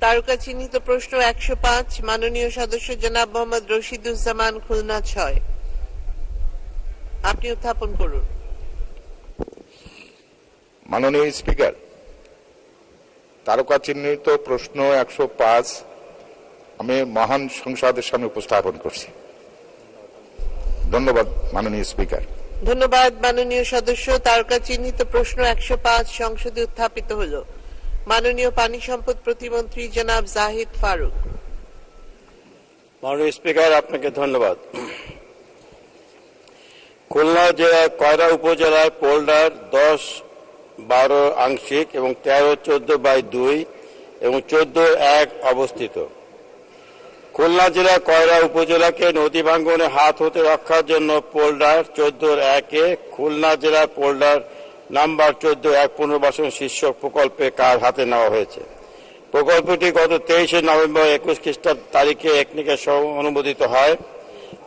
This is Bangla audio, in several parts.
তারকা চিহ্নিত প্রশ্ন একশো পাঁচ মাননীয় সদস্য জনাব মোহাম্মদ রশিদুজ্জামান খুলনা ছয়। আপনি উত্থাপন করুন। মাননীয় স্পিকার তারকা চিহ্নিত প্রশ্ন একশো পাঁচ আমি মহান সংসদের সামনে উপস্থাপন করছি। ধন্যবাদ মাননীয় স্পিকার। ধন্যবাদ মাননীয় সদস্য। তারকা চিহ্নিত প্রশ্ন একশো পাঁচ সংসদে উত্থাপিত হল। মাননীয় পানি সম্পদ প্রতিমন্ত্রী জনাব জাহিদ ফারুক। মাননীয় স্পিকার, আপনাকে ধন্যবাদ। খুলনা জেলার কয়রা উপজেলার পোল্ডার দশ, বারো আংশিক এবং তেরো, চোদ্দ বাই দুই এবং চোদ্দ এক অবস্থিত। খুলনা জেলার কয়রা উপজেলাকে নদী ভাঙ্গনে হাত হতে রক্ষার জন্য পোল্ডার চোদ্দ একে, খুলনা জেলার পোল্ডার নাম্বার চোদ্দ, এক পুনর্বাসন শীর্ষক প্রকল্পে কার হাতে নেওয়া হয়েছে? প্রকল্পটি গত তেইশে নভেম্বর একুশ খ্রিস্টাব্দ তারিখে একনিকের সহ অনুমোদিত হয়।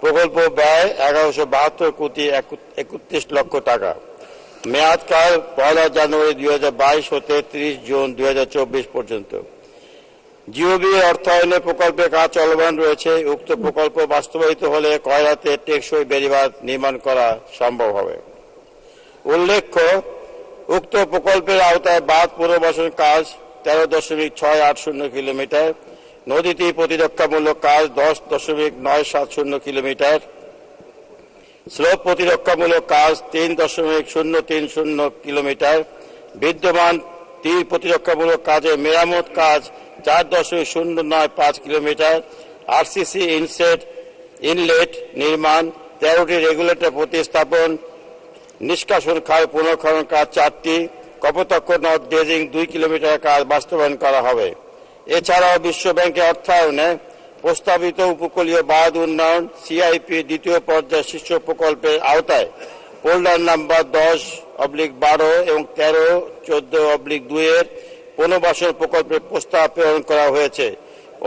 প্রকল্প ব্যয় এগারোশো বাহাত্তর কোটি একত্রিশ লক্ষ টাকা। মেয়াদকাল পয়লা জানুয়ারি দুই হাজার বাইশ হতে ত্রিশ জুন দুই হাজার চব্বিশ পর্যন্ত। জিওবি অর্থায়নে প্রকল্পে কাজ চলমান রয়েছে। উক্ত প্রকল্প বাস্তবায়িত হলে কয়রাতে টেকসই বেড়িবাঁধ নির্মাণ করা সম্ভব হবে। উল্লেখ্য, উক্ত প্রকল্পের আওতায় বাঁধ পুনর্বাসন কাজ তেরো দশমিক ছয় আট শূন্য কিলোমিটার, নদীটি প্রতিরক্ষামূলক কাজ দশ দশমিক নয় সাত শূন্য কিলোমিটার স্লোপ প্রতিরক্ষামূলক কাজ তিন দশমিক শূন্য তিন শূন্য কিলোমিটার, বিদ্যমান তীর প্রতিরক্ষামূলক কাজে মেরামত কাজ চার দশমিক শূন্য নয় পাঁচ কিলোমিটার, আরসিসি ইনসেট, ইনলেট নির্মাণ, তেরোটি রেগুলেটর প্রতিস্থাপন নিষ্কাশন খাল পুনর্খনন কাজ চারটি, কপোতক্ষ নদ ড্রেজিং দুই কিলোমিটার কাজ বাস্তবায়ন করা হবে। এছাড়াও বিশ্ব ব্যাংকের অর্থায়নে প্রস্তাবিত উপকূলীয় বাঁধ উন্নয়ন সিআইপি দ্বিতীয় পর্যায় শীর্ষ প্রকল্পের আওতায়। পোল্ডার নাম্বার দশ অবলিক বারো এবং তেরো চোদ্দ অবলিক দুইয়ের পুনর্বাসন প্রকল্পের প্রস্তাব প্রেরণ করা হয়েছে।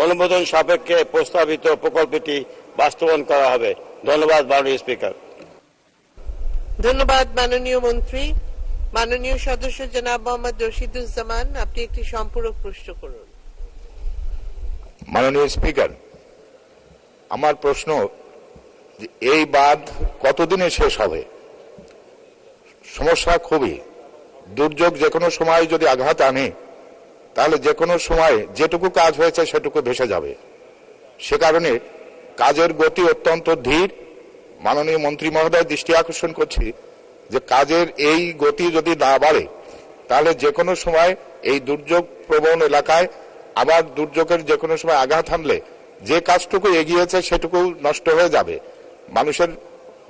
অনুমোদন সাপেক্ষে প্রস্তাবিত প্রকল্পটি বাস্তবায়ন করা হবে। ধন্যবাদ, মাননীয় স্পিকার। ধন্যবাদ মাননীয় মন্ত্রী। মাননীয় সদস্য জনাব মোহাম্মদ রশিদুজ্জামান, আপনি একটি সম্পূরক প্রশ্ন করুন। মাননীয় স্পিকার, আমার প্রশ্ন এই বাঁধ কতদিনে শেষ হবে? সমস্যা খুবই। দুর্যোগ যে কোনো সময় যদি আঘাত আনে, তাহলে যে কোনো সময় যেটুকু কাজ হয়েছে সেটুকু ভেসে যাবে। সে কারণে কাজের গতি অত্যন্ত ধীর মাননীয় মন্ত্রী মহোদয় দৃষ্টি আকর্ষণ করছি যে কাজের এই গতি যদি না বাড়ে, তাহলে যে কোনো সময় এই দুর্যোগ প্রবণ এলাকায় আবার দুর্যোগের যে কোনো সময় আঘাত হানলে যে কাজটুকু এগিয়েছে সেটুকু নষ্ট হয়ে যাবে। মানুষের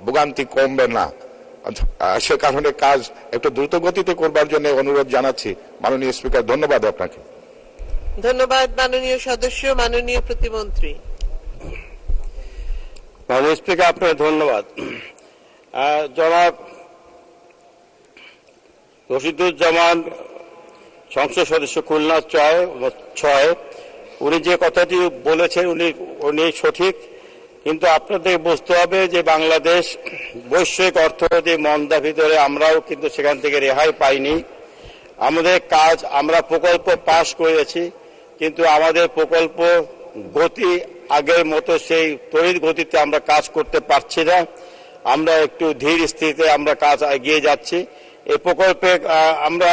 ভোগান্তি কমবে না। সে কারণে কাজ একটু দ্রুত গতিতে করবার জন্য অনুরোধ জানাচ্ছি। মাননীয় স্পিকার, ধন্যবাদ আপনাকে। ধন্যবাদ মাননীয় সদস্য, মাননীয় প্রতিমন্ত্রী। মাননীয় স্পিকার আপনাকে ধন্যবাদ জনাব রশিদুজ্জামান, সংসদ সদস্য খুলনা ছয় ছয় উনি যে কথাটি বলেছেন উনি উনি সঠিক, কিন্তু আপনাদের বুঝতে হবে যে বাংলাদেশ বৈশ্বিক অর্থনৈতিক মন্দা ভিতরে আমরাও কিন্তু সেখান থেকে রেহাই পাইনি। আমাদের কাজ, আমরা প্রকল্প পাশ করেছি, কিন্তু আমাদের প্রকল্প গতি আগের মতো সেই তড়িৎ গতিতে আমরা কাজ করতে পারছি না। আমরা একটু ধীর স্থিতিতে আমরা কাজ এগিয়ে যাচ্ছি। এই প্রকল্পে আমরা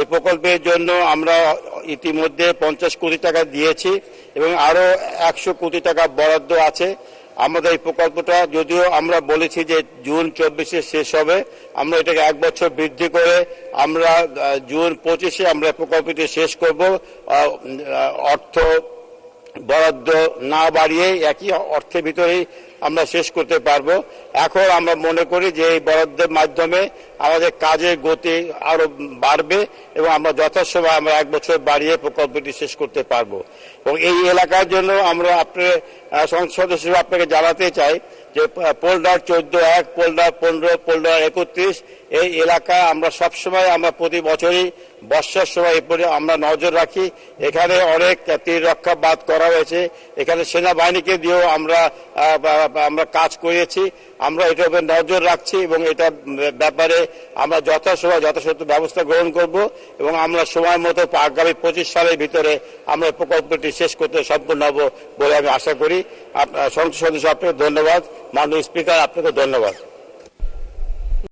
এই প্রকল্পের জন্য আমরা ইতিমধ্যে পঞ্চাশ কোটি টাকা দিয়েছি এবং আরও একশো কোটি টাকা বরাদ্দ আছে। আমাদের এই প্রকল্পটা যদিও আমরা বলেছি যে জুন চব্বিশে শেষ হবে, আমরা এটাকে এক বছর বৃদ্ধি করে আমরা জুন পঁচিশে আমরা প্রকল্পটি শেষ করব। অর্থ বরাদ্দ না বাড়িয়ে একই অর্থের ভিতরেই আমরা শেষ করতে পারব। এখন আমরা মনে করি যে এই বরাদ্দের মাধ্যমে আমাদের কাজের গতি আরও বাড়বে এবং আমরা যথাসময় আমরা এক বছর বাড়িয়ে প্রকল্পটি শেষ করতে পারব। এবং এই এলাকার জন্য আমরা আপনার সংসদ হিসেবে আপনাকে জানাতে চাই যে পোল্ডার চোদ্দ এক পোল্ডার পনেরো পোল্ডার একত্রিশ এই এলাকায় আমরা সবসময়, আমরা প্রতি বছরই বর্ষার সময় এরপরে আমরা নজর রাখি। এখানে অনেক তীর রক্ষা বাদ করা হয়েছে। এখানে সেনাবাহিনীকে দিয়েও আমরা আমরা কাজ করিয়েছি আমরা এটার উপর নজর রাখছি এবং এটা ব্যাপারে আমরা যথাসময় যথাযথ ব্যবস্থা গ্রহণ করব এবং আমরা সময় মতো আগামী পঁচিশ সালের ভিতরে আমরা প্রকল্পটি শেষ করতে সম্পূর্ণ হব বলে আমি আশা করি। সংসদ সদস্য, আপনাকে ধন্যবাদ। মাননীয় স্পিকার, আপনাকে ধন্যবাদ।